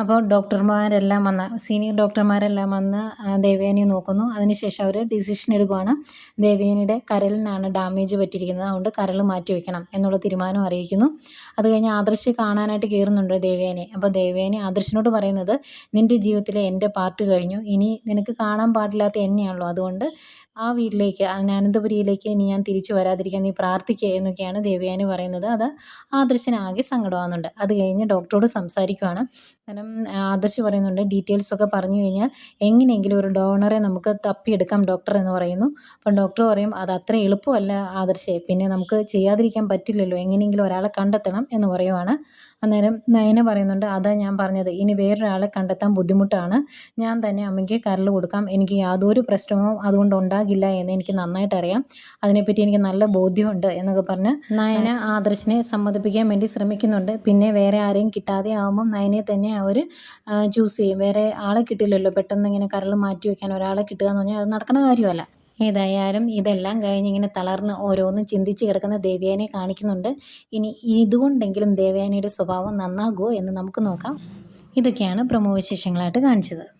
അപ്പോൾ ഡോക്ടർമാരെല്ലാം വന്ന് സീനിയർ ഡോക്ടർമാരെല്ലാം വന്ന് ദേവയാനിയെ നോക്കുന്നു. അതിനുശേഷം അവർ ഡിസിഷൻ എടുക്കുകയാണ് ദേവയാനിയുടെ കരലിനാണ് ഡാമേജ് പറ്റിയിരിക്കുന്നത്. അതുകൊണ്ട് കരൾ മാറ്റി വയ്ക്കണം എന്നുള്ള തീരുമാനം അറിയിക്കുന്നു. അത് കഴിഞ്ഞ് ആദർശ് കാണാനായിട്ട് കയറുന്നുണ്ട് ദേവയാനി. അപ്പോൾ ദേവയാനി ആദർശിനോട് പറയുന്നത് നിന്റെ ജീവിതത്തിലെ എന്റെ പാർട്ട് കഴിഞ്ഞു. ഇനി നിനക്ക് കാണാൻ പാടില്ലാത്ത എന്നെയാണല്ലോ. അതുകൊണ്ട് ആ വീട്ടിലേക്ക് അനന്തപുരിയിലേക്ക് ഇനി ഞാൻ തിരിച്ചു വരാതിരിക്കാൻ നീ പ്രാർത്ഥിക്കുക എന്നൊക്കെയാണ് ദേവയാനി പറയുന്നത്. അത് ആദർശനാകെ സങ്കടമാകുന്നുണ്ട്. അത് കഴിഞ്ഞ് ഡോക്ടറോട് സംസാരിക്കുവാണ്. കാരണം ആദർശ് പറയുന്നുണ്ട് ഡീറ്റെയിൽസ് ഒക്കെ പറഞ്ഞു കഴിഞ്ഞാൽ എങ്ങനെയെങ്കിലും ഒരു ഡോണറെ നമുക്ക് തപ്പിയെടുക്കാം ഡോക്ടർ എന്ന് പറയുന്നു. അപ്പം ഡോക്ടർ പറയും അത് അത്ര എളുപ്പമല്ല ആദർശേ പിന്നെ നമുക്ക് ചെയ്യാതിരിക്കാൻ പറ്റില്ലല്ലോ എങ്ങനെയെങ്കിലും ഒരാളെ കണ്ടെത്തണം എന്ന് പറയുവാണ്. അന്നേരം നയന പറയുന്നുണ്ട് അതാ ഞാൻ പറഞ്ഞത് ഇനി വേറൊരാളെ കണ്ടെത്താൻ ബുദ്ധിമുട്ടാണ്. ഞാൻ തന്നെ അമ്മയ്ക്ക് കരൽ കൊടുക്കാം. എനിക്ക് യാതൊരു പ്രശ്നവും അതുകൊണ്ട് ഉണ്ടാകില്ല എന്ന് എനിക്ക് നന്നായിട്ട് അറിയാം. അതിനെപ്പറ്റി എനിക്ക് നല്ല ബോധ്യമുണ്ട് എന്നൊക്കെ പറഞ്ഞ് നയന ആദർശിനെ സമ്മതിപ്പിക്കാൻ വേണ്ടി ശ്രമിക്കുന്നുണ്ട്. പിന്നെ വേറെ ആരെയും കിട്ടാതെ ആകുമ്പം നയനെ തന്നെ അവർ ചൂസ് ചെയ്യും. വേറെ ആളെ കിട്ടില്ലല്ലോ. പെട്ടെന്ന് ഇങ്ങനെ കരൾ മാറ്റി വയ്ക്കാൻ ഒരാളെ കിട്ടുക എന്ന് പറഞ്ഞാൽ അത് നടക്കുന്ന കാര്യമല്ല. ഏതായാലും ഇതെല്ലാം കഴിഞ്ഞ് ഇങ്ങനെ തളർന്ന് ഓരോന്നും ചിന്തിച്ച് കിടക്കുന്ന ദേവയാനെ കാണിക്കുന്നുണ്ട്. ഇനി ഇതുകൊണ്ടെങ്കിലും ദേവയാനിയുടെ സ്വഭാവം നന്നാകുമോ എന്ന് നമുക്ക് നോക്കാം. ഇതൊക്കെയാണ് പ്രമോ വിശേഷങ്ങളായിട്ട് കാണിച്ചത്.